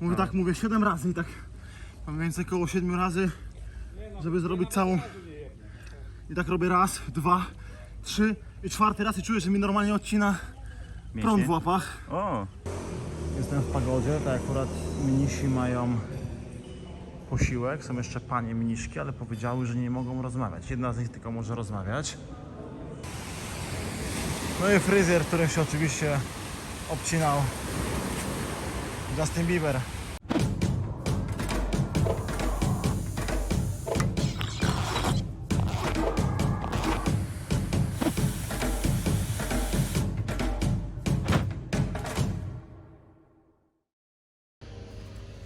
Mówię tak, mówię 7 razy i tak mam więcej około 7 razy, żeby zrobić całą. I tak robię raz, dwa, trzy i czwarty raz i czuję, że mi normalnie odcina prąd w łapach. O, Jestem w pagodzie, tak akurat minisi mają posiłek, są jeszcze panie miniszki, ale powiedziały, że nie mogą rozmawiać. Jedna z nich tylko może rozmawiać. No i fryzjer, którym się oczywiście obcinał Justin Bieber.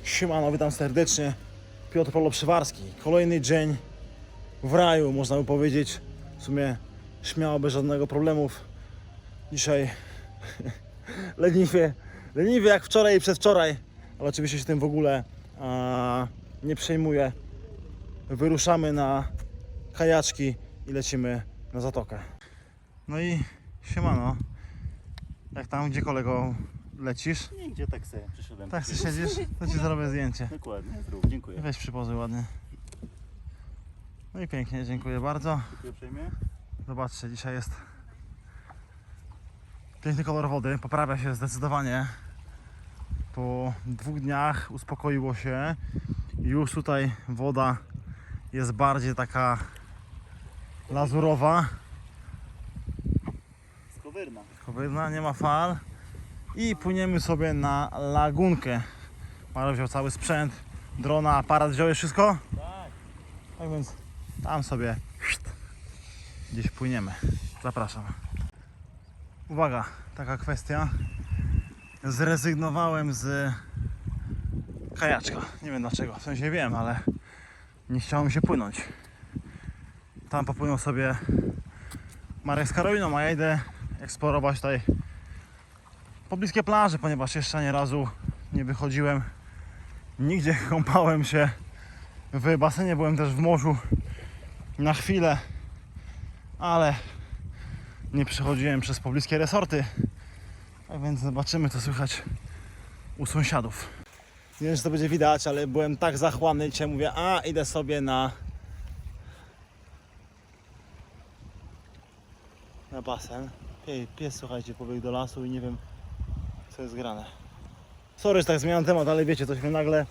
Siemano, witam serdecznie. Piotr Polo Przywarski. Kolejny dzień w raju, można by powiedzieć. W sumie śmiało, bez żadnego problemów. Dzisiaj leniwie, leniwie jak wczoraj i przedwczoraj, ale oczywiście się tym w ogóle a, nie przejmuję. Wyruszamy na kajaczki i lecimy na zatokę. No i siemano. Jak tam, gdzie kolego lecisz? nie, gdzie tak sobie przyszedłem. Tak, ty siedzisz? To ci zrobię zdjęcie. Dokładnie, zrób, dziękuję. Weź przypozy ładnie. No i pięknie, dziękuję bardzo. Dziękuję uprzejmie. Zobaczcie, dzisiaj jest piękny kolor wody, poprawia się zdecydowanie. Po dwóch dniach uspokoiło się. Już tutaj woda jest bardziej taka lazurowa. Skowyrna. Kowydna, nie ma fal. I płyniemy sobie na lagunkę. Marek wziął cały sprzęt, drona, aparat, wziąłeś wszystko? Tak. Tak więc tam sobie gdzieś płyniemy. Zapraszam. Uwaga, taka kwestia. Zrezygnowałem z kajaczka. Nie wiem dlaczego, w sensie wiem, ale nie chciało mi się płynąć. Tam popłynął sobie Marek z Karoliną, a ja idę eksplorować tutaj pobliskie plaże, ponieważ jeszcze nie razu nie wychodziłem nigdzie, kąpałem się w basenie, byłem też w morzu na chwilę, ale nie przechodziłem przez pobliskie resorty. A więc zobaczymy co słychać u sąsiadów. Nie wiem czy to będzie widać, ale byłem tak zachłanny dzisiaj mówię, a idę sobie na na basen. Pies, pies słuchajcie, pobiegł do lasu i nie wiem co jest grane. Sorry, że tak zmieniam temat, ale wiecie, coś mnie nagle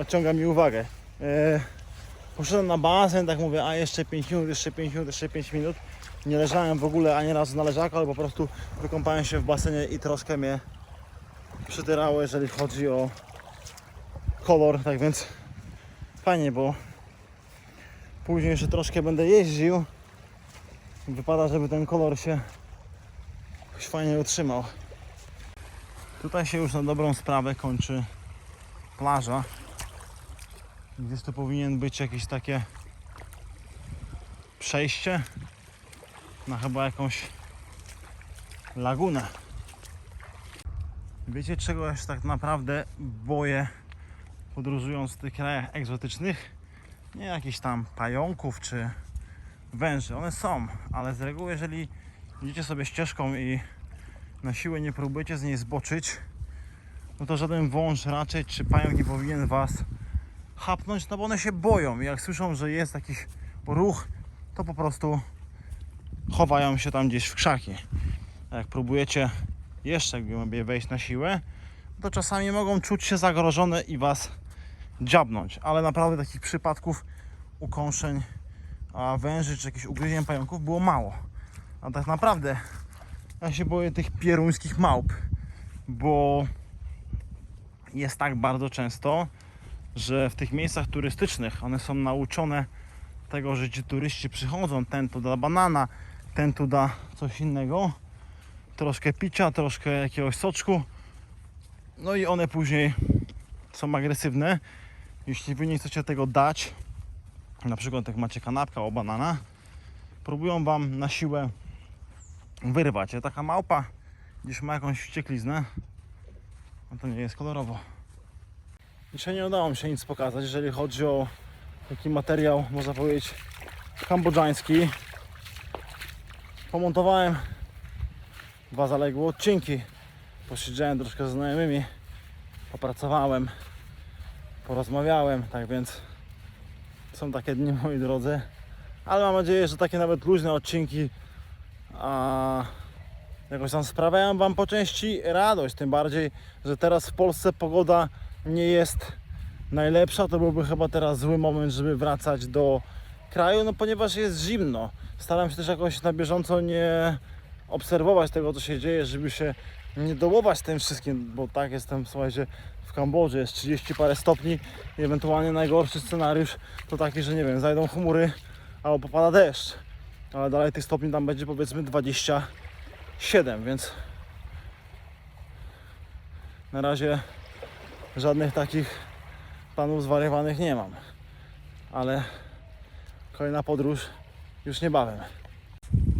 odciąga mi uwagę. E, poszedłem na basen, tak mówię, a jeszcze 5 minut, jeszcze 5 minut, jeszcze 5 minut. Nie leżałem w ogóle ani razu na leżaku, ale po prostu wykąpałem się w basenie i troszkę mnie przytyrało, jeżeli chodzi o kolor, tak więc fajnie, bo później jeszcze troszkę będę jeździł. Wypada, żeby ten kolor się fajnie utrzymał. Tutaj się już na dobrą sprawę kończy plaża. Gdzieś tu powinien być jakieś takie przejście na chyba jakąś lagunę. Wiecie czego ja się tak naprawdę boję podróżując w tych krajach egzotycznych? Nie jakichś tam pająków czy węży. One są, ale z reguły jeżeli idziecie sobie ścieżką i na siłę nie próbujecie z niej zboczyć, no to żaden wąż raczej czy pająk nie powinien Was chapnąć, no bo one się boją i jak słyszą, że jest jakiś ruch, to po prostu chowają się tam gdzieś w krzaki. Jak próbujecie jeszcze głębiej wejść na siłę, to czasami mogą czuć się zagrożone i Was dziabnąć, ale naprawdę takich przypadków ukąszeń a węży czy jakichś ugryzień pająków było mało. A tak naprawdę ja się boję tych pieruńskich małp, bo jest tak bardzo często, że w tych miejscach turystycznych one są nauczone tego, że ci turyści przychodzą, ten tu da banana, ten tu da coś innego, troszkę picia, troszkę jakiegoś soczku, no i one później są agresywne. Jeśli wy nie chcecie tego dać, na przykład jak macie kanapkę o banana, próbują wam na siłę wyrwać. Taka małpa gdzieś ma jakąś wściekliznę, no to nie jest kolorowo. Dzisiaj nie udało mi się nic pokazać, jeżeli chodzi o taki materiał, można powiedzieć, kambodżański. Pomontowałem dwa zaległe odcinki. Posiedziałem troszkę ze znajomymi, popracowałem. porozmawiałem, tak więc są takie dni moi drodzy. Ale mam nadzieję, że takie nawet luźne odcinki a, jakoś tam sprawiają Wam po części radość. Tym bardziej, że teraz w Polsce pogoda nie jest najlepsza. To byłby chyba teraz zły moment, żeby wracać do kraju, no ponieważ jest zimno. Staram się też jakoś na bieżąco nie obserwować tego, co się dzieje, żeby się nie dołować tym wszystkim, bo tak jestem, słuchajcie, w Kambodży. Jest 30 parę stopni. I ewentualnie najgorszy scenariusz to taki, że nie wiem, zajdą chmury albo popada deszcz, ale dalej tych stopni tam będzie powiedzmy 27, więc na razie żadnych takich planów zwariowanych nie mam, ale kolejna podróż już niebawem.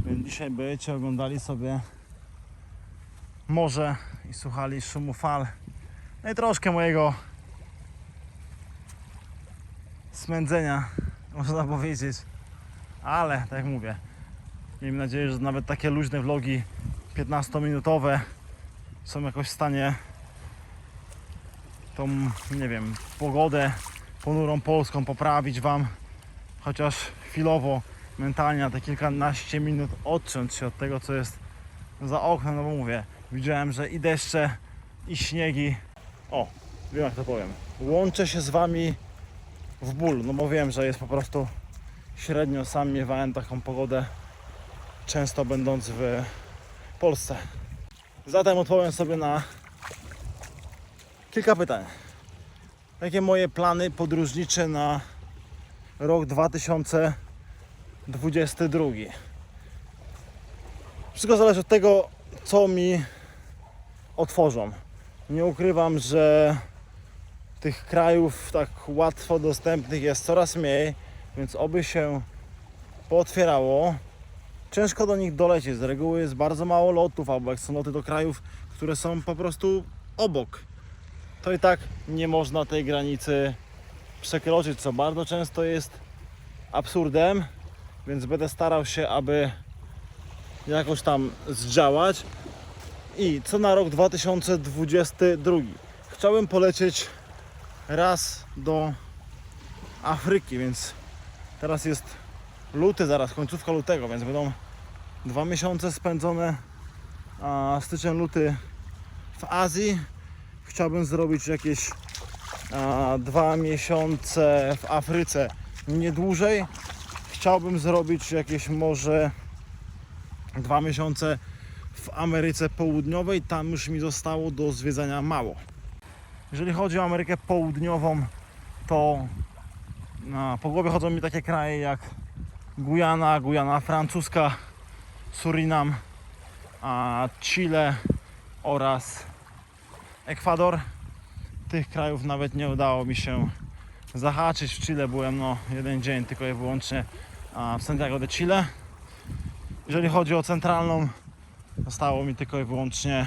Więc dzisiaj będziecie oglądali sobie morze i słuchali szumu fal. No i troszkę mojego smędzenia, można powiedzieć. Ale, tak jak mówię, miejmy nadzieję, że nawet takie luźne vlogi 15-minutowe są jakoś w stanie tą, nie wiem, pogodę ponurą polską poprawić Wam chociaż chwilowo mentalnie na te kilkanaście minut odciąć się od tego, co jest za oknem, no bo mówię, widziałem, że i deszcze, i śniegi. O, wiem jak to powiem. Łączę się z Wami w ból, no bo wiem, że jest po prostu średnio sam miewałem taką pogodę, często będąc w Polsce. Zatem odpowiem sobie na kilka pytań. Jakie moje plany podróżnicze na rok 2022. Wszystko zależy od tego, co mi otworzą. Nie ukrywam, że tych krajów tak łatwo dostępnych jest coraz mniej, więc oby się pootwierało. Ciężko do nich dolecieć. Z reguły jest bardzo mało lotów, albo jak są loty do krajów, które są po prostu obok. To i tak nie można tej granicy przekroczyć, co bardzo często jest absurdem, więc będę starał się, aby jakoś tam zdziałać. I co na rok 2022? Chciałem polecieć raz do Afryki, więc teraz jest luty, zaraz końcówka lutego, więc będą dwa miesiące spędzone a styczeń, luty w Azji. Chciałbym zrobić jakieś dwa miesiące w Afryce, nie dłużej. Chciałbym zrobić jakieś może dwa miesiące w Ameryce Południowej. Tam już mi zostało do zwiedzania mało. Jeżeli chodzi o Amerykę Południową, to po głowie chodzą mi takie kraje jak Gujana, Gujana francuska, Surinam, Chile oraz Ekwador tych krajów nawet nie udało mi się zahaczyć. W Chile byłem no jeden dzień tylko i wyłącznie w Santiago de Chile. Jeżeli chodzi o centralną, zostało mi tylko i wyłącznie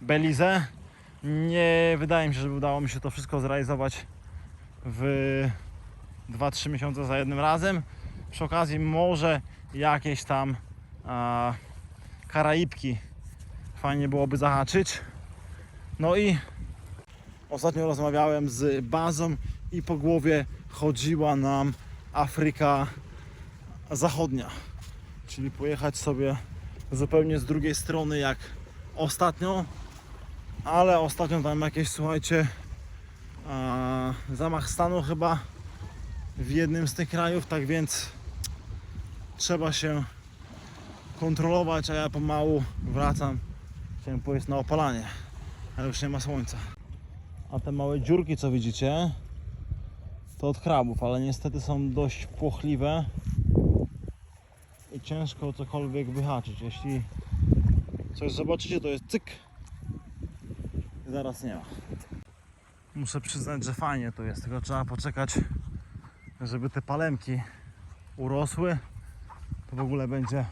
Belize. Nie wydaje mi się, żeby udało mi się to wszystko zrealizować w 2-3 miesiące za jednym razem. Przy okazji może jakieś tam a, Karaibki fajnie byłoby zahaczyć. No i Ostatnio rozmawiałem z bazą i po głowie chodziła nam Afryka Zachodnia. Czyli pojechać sobie zupełnie z drugiej strony jak ostatnio, ale ostatnio tam jakieś, słuchajcie, zamach stanu chyba w jednym z tych krajów, tak więc trzeba się kontrolować, a ja pomału wracam. Chciałem pójść na opalanie, ale już nie ma słońca. A te małe dziurki, co widzicie, to od krabów, ale niestety są dość płochliwe i ciężko cokolwiek wyhaczyć. Jeśli coś zobaczycie, to jest cyk zaraz nie ma. Muszę przyznać, że fajnie to jest, tylko trzeba poczekać, żeby te palemki urosły. To w ogóle będzie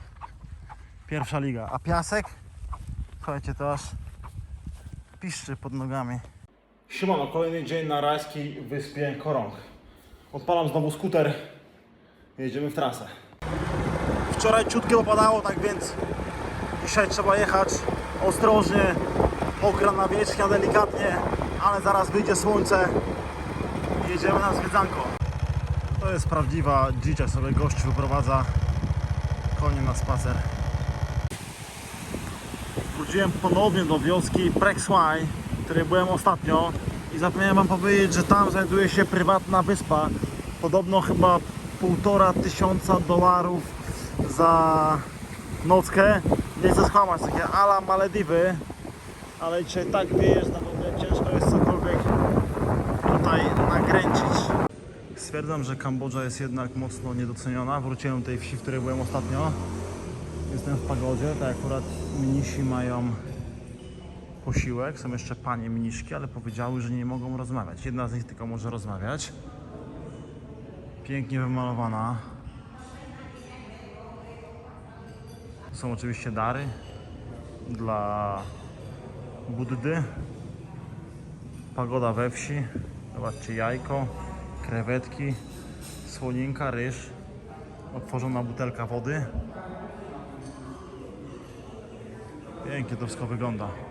pierwsza liga. A piasek, słuchajcie, to aż piszczy pod nogami. Siemano, kolejny dzień na rajskiej wyspie Korong. Odpalam znowu skuter. Jedziemy w trasę. Wczoraj ciutkie opadało, tak więc dzisiaj trzeba jechać ostrożnie, mokra nawierzchnia delikatnie, ale zaraz wyjdzie słońce i jedziemy na zwiedzanko. To jest prawdziwa dzicia, sobie gość wyprowadza konie na spacer. Wróciłem ponownie do wioski Preksłaj, której byłem ostatnio i zapomniałem wam powiedzieć, że tam znajduje się prywatna wyspa. Podobno chyba półtora tysiąca dolarów za nockę. Nie chcę skłamać, takie ala Malediwy, ale dzisiaj tak wieje, że naprawdę ciężko jest cokolwiek tutaj nakręcić. Stwierdzam, że Kambodża jest jednak mocno niedoceniona. Wróciłem do tej wsi, w której byłem ostatnio. Jestem w pagodzie, tak akurat mnisi mają posiłek. Są jeszcze panie mniszki, ale powiedziały, że nie mogą rozmawiać. Jedna z nich tylko może rozmawiać. Pięknie wymalowana. Są oczywiście dary dla Buddy. Pagoda we wsi. Zobaczcie jajko, krewetki, słoninka, ryż, otworzona butelka wody. Pięknie to wszystko wygląda.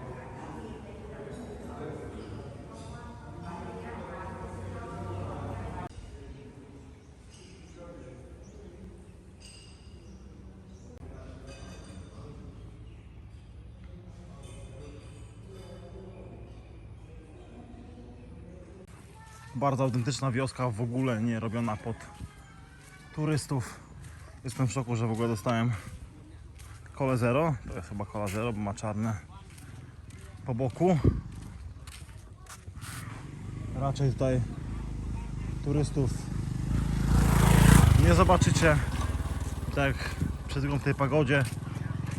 Bardzo autentyczna wioska, w ogóle nie robiona pod turystów. Jestem w szoku, że w ogóle dostałem kole zero. To jest chyba kola zero, bo ma czarne po boku. Raczej tutaj turystów nie zobaczycie. Tak przed chwilą w tej pagodzie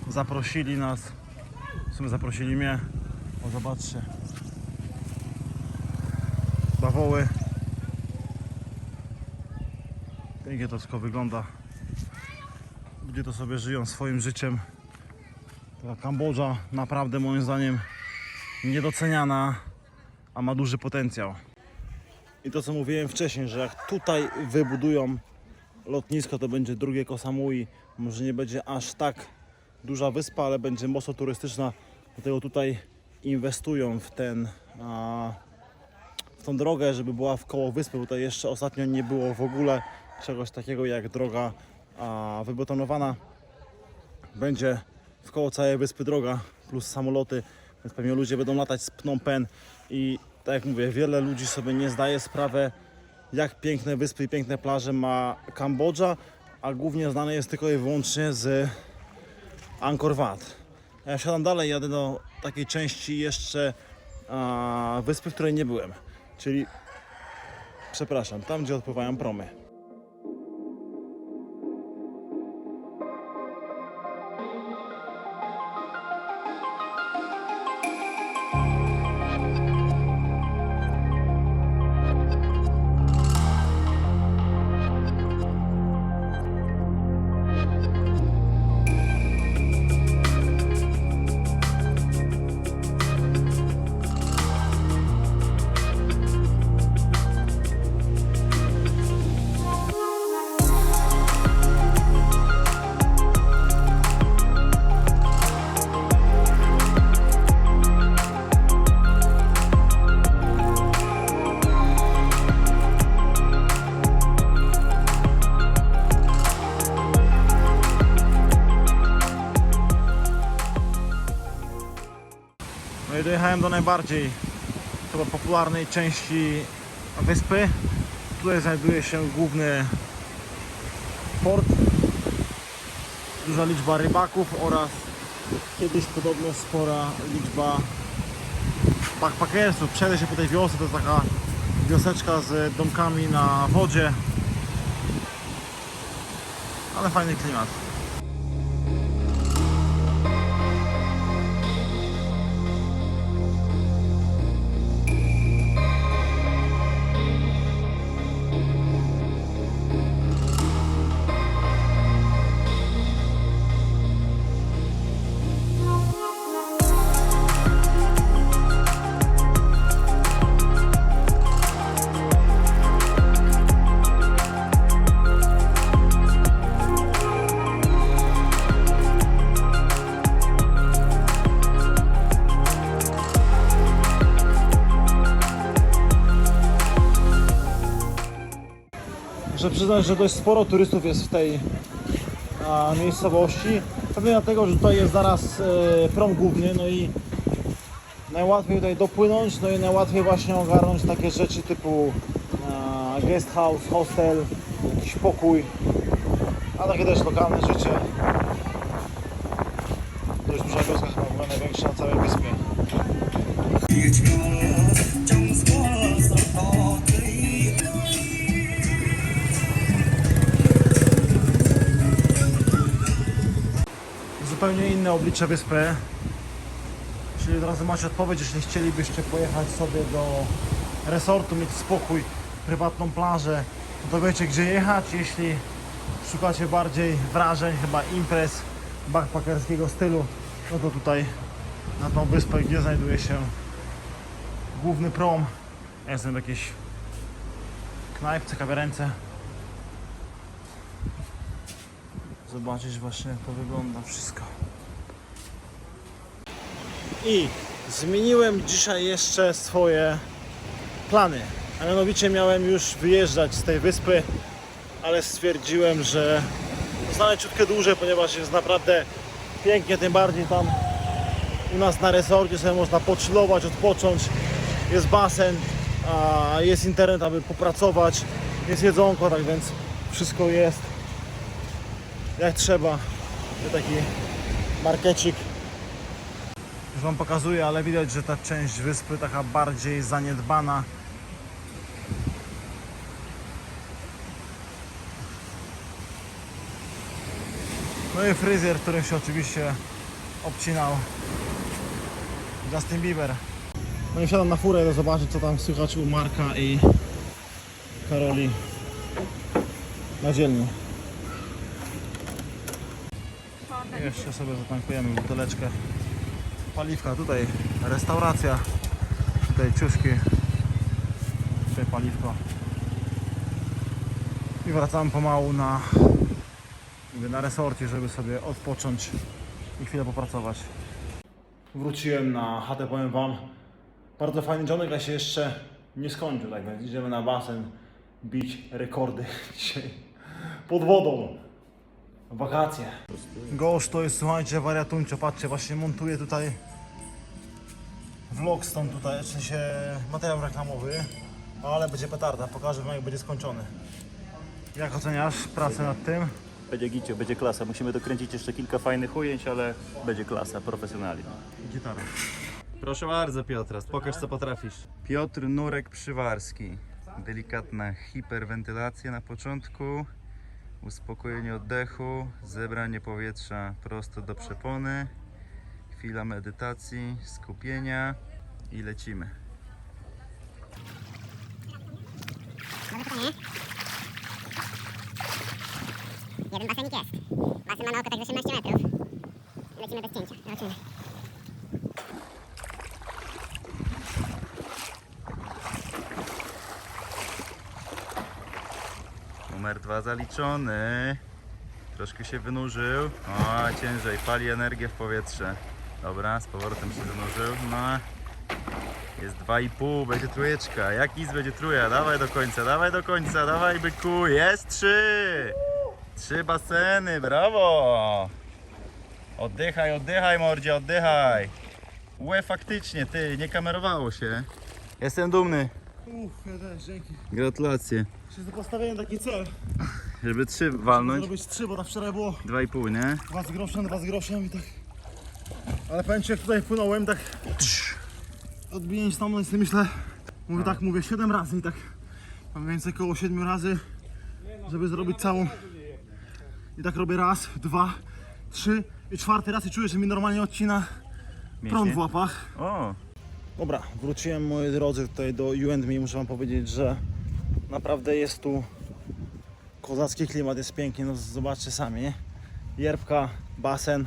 zaprosili nas, w sumie zaprosili mnie. O zobaczcie, bawoły. Pięknie to wszystko wygląda. Ludzie to sobie żyją swoim życiem. Ta Kambodża naprawdę moim zdaniem niedoceniana, a ma duży potencjał. I to co mówiłem wcześniej, że jak tutaj wybudują lotnisko, to będzie drugie Koh Samui. Może nie będzie aż tak duża wyspa, ale będzie mocno turystyczna. Dlatego tutaj inwestują w ten a, tą drogę, żeby była w koło wyspy. Tutaj jeszcze ostatnio nie było w ogóle czegoś takiego jak droga a, wybetonowana. Będzie w koło całej wyspy droga plus samoloty, więc pewnie ludzie będą latać z Phnom Penh i tak jak mówię, wiele ludzi sobie nie zdaje sprawy jak piękne wyspy i piękne plaże ma Kambodża, a głównie znane jest tylko i wyłącznie z Angkor Wat. Ja siadam dalej, jadę do takiej części jeszcze a, wyspy, w której nie byłem, czyli przepraszam, tam gdzie odpływają promy. Dojechałem do najbardziej chyba popularnej części wyspy. Tutaj znajduje się główny port, duża liczba rybaków oraz kiedyś podobno spora liczba backpackersów. Przejdę się po tej wiosce, to jest taka wioseczka z domkami na wodzie. Ale fajny klimat. Przyznać, że dość sporo turystów jest w tej a, miejscowości. Pewnie dlatego, że tutaj jest zaraz e, prom główny, no i najłatwiej tutaj dopłynąć, no i najłatwiej właśnie ogarnąć takie rzeczy typu a, guest house, hostel, jakiś pokój, a takie też lokalne rzeczy. Dość duża wioska chyba była największa na całej wyspie. Zupełnie inne oblicze wyspy. Czyli od razu macie odpowiedź, jeśli chcielibyście pojechać sobie do resortu, mieć spokój, prywatną plażę, no to wiecie gdzie jechać. Jeśli szukacie bardziej wrażeń, chyba imprez backpackerskiego stylu, no to tutaj na tą wyspę, gdzie znajduje się główny prom. Ja jestem w jakiejś knajpce, kawiarence. zobaczyć właśnie jak to wygląda wszystko. I zmieniłem dzisiaj jeszcze swoje plany. A mianowicie miałem już wyjeżdżać z tej wyspy, ale stwierdziłem, że zostanę ciutkę dłużej, ponieważ jest naprawdę pięknie, tym bardziej tam u nas na resorcie sobie można pochillować, odpocząć. Jest basen, a jest internet, aby popracować, jest jedzonko, tak więc wszystko jest jak trzeba. Taki markecik. Już Wam pokazuję, ale widać, że ta część wyspy taka bardziej zaniedbana. No i fryzjer, którym się oczywiście obcinał Justin Bieber. No i wsiadam na furę, do zobaczyć co tam słychać u Marka i Karoli na dzielni. Jeszcze sobie zatankujemy buteleczkę paliwka. Tutaj restauracja, tutaj ciuszki, tutaj paliwko. I wracamy pomału na, na resorcie, żeby sobie odpocząć i chwilę popracować. Wróciłem na chatę, powiem Wam. Bardzo fajny dzionek, a się jeszcze nie skończył, tak więc idziemy na basen bić rekordy dzisiaj pod wodą. Wakacje. Gość to jest, słuchajcie, wariatuncio, patrzcie, właśnie montuję tutaj vlog stąd tutaj, w sensie materiał reklamowy, ale będzie petarda, pokażę wam jak będzie skończony. Jak oceniasz pracę nad tym? Będzie gicie, będzie klasa. Musimy dokręcić jeszcze kilka fajnych ujęć, ale będzie klasa, profesjonalnie. Gitara. Proszę bardzo Piotra, pokaż co potrafisz. Piotr Nurek Przywarski. Delikatna hiperwentylacja na początku, uspokojenie oddechu, zebranie powietrza prosto do przepony, chwila medytacji, skupienia i lecimy. Jeden basenik jest. Basen ma na oko tak 18 metrów. Lecimy bez cięcia. Zobaczymy. Numer dwa zaliczony. Troszkę się wynurzył. O, ciężej, pali energię w powietrze. Dobra, z powrotem się wynurzył. No. Jest 2,5, będzie trójeczka. Jak nic będzie trójka? Dawaj do końca, dawaj do końca, dawaj byku. Jest trzy! Trzy baseny, brawo! Oddychaj, oddychaj mordzie, oddychaj. Łe, faktycznie, ty, nie kamerowało się. Jestem dumny. Uff, ja też, dzięki. Gratulacje. Czy postawiłem taki cel, Żeby trzy walnąć. zrobić trzy, bo na wczoraj było 2,5, nie? dwa z groszem, dwa z groszem i tak. Ale powiem Ci, jak tutaj płynąłem, tak odbijęć tam, no i sobie myślę, mówię tak, mówię 7 razy i tak mam więcej około 7 razy, żeby zrobić całą. I tak robię raz, dwa, trzy i czwarty raz i czuję, że mi normalnie odcina prąd w łapach. O, Dobra, wróciłem moi drodzy tutaj do You and Me. Muszę wam powiedzieć, że naprawdę jest tu kozacki klimat, jest pięknie, no zobaczcie sami. nie? Jerbka, basen.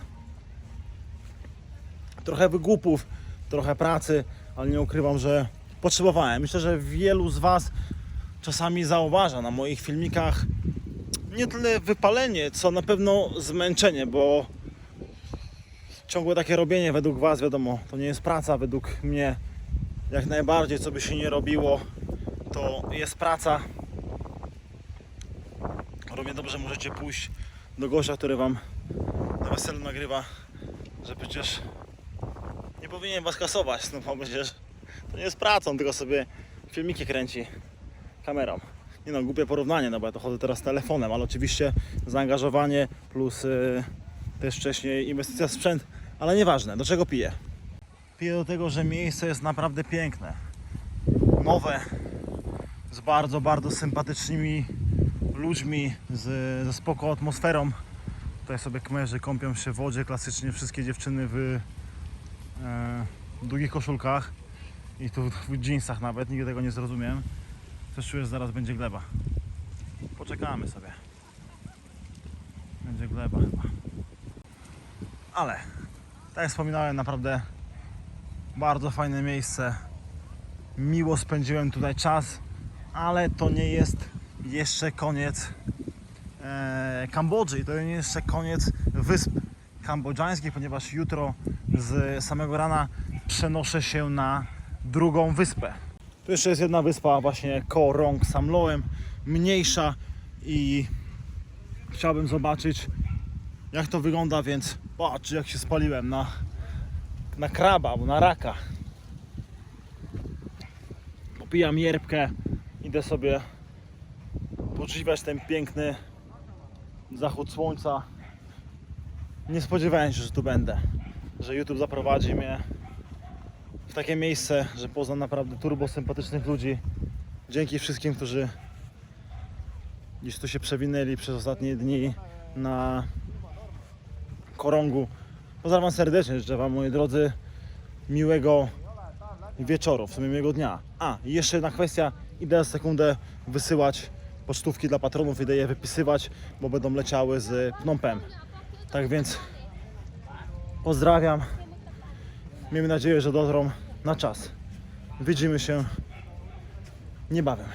Trochę wygłupów, trochę pracy, ale nie ukrywam, że potrzebowałem. Myślę, że wielu z Was czasami zauważa na moich filmikach nie tyle wypalenie, co na pewno zmęczenie, bo ciągłe takie robienie według Was, wiadomo, to nie jest praca, według mnie jak najbardziej, co by się nie robiło, to jest praca. Równie dobrze możecie pójść do gościa, który wam na weselu nagrywa, że przecież nie powinien was kasować, no bo przecież to nie jest pracą, tylko sobie filmiki kręci kamerą. Nie no, głupie porównanie, no bo ja to chodzę teraz telefonem, ale oczywiście zaangażowanie plus y, też wcześniej inwestycja w sprzęt, ale nieważne, do czego piję? Piję do tego, że miejsce jest naprawdę piękne, nowe, z bardzo, bardzo sympatycznymi ludźmi, z, ze spoko atmosferą. Tutaj sobie kmerzy kąpią się w wodzie, klasycznie wszystkie dziewczyny w e, długich koszulkach i tu w jeansach nawet, nigdy tego nie zrozumiem. Też czuję, że zaraz będzie gleba. Poczekamy sobie. Będzie gleba chyba. Ale, tak jak wspominałem, naprawdę bardzo fajne miejsce. Miło spędziłem tutaj czas, ale to nie jest jeszcze koniec e, Kambodży to nie jest jeszcze koniec wysp kambodżańskich, ponieważ jutro z samego rana przenoszę się na drugą wyspę. Tu jeszcze jest jedna wyspa właśnie koło Rong Samloem, mniejsza i chciałbym zobaczyć jak to wygląda, więc patrz jak się spaliłem na, na kraba albo na raka. Popijam jerbkę, idę sobie podziwiać ten piękny zachód słońca. Nie spodziewałem się, że tu będę, że YouTube zaprowadzi mnie w takie miejsce, że poznam naprawdę turbo sympatycznych ludzi. Dzięki wszystkim, którzy gdzieś tu się przewinęli przez ostatnie dni na Korągu. Pozdrawiam Wam serdecznie, życzę Wam, moi drodzy, miłego wieczoru, w sumie miłego dnia. A, jeszcze jedna kwestia, idę za sekundę wysyłać pocztówki dla patronów, idę je wypisywać, bo będą leciały z Phnom Penh. Tak więc pozdrawiam. Miejmy nadzieję, że dotrą na czas. Widzimy się niebawem.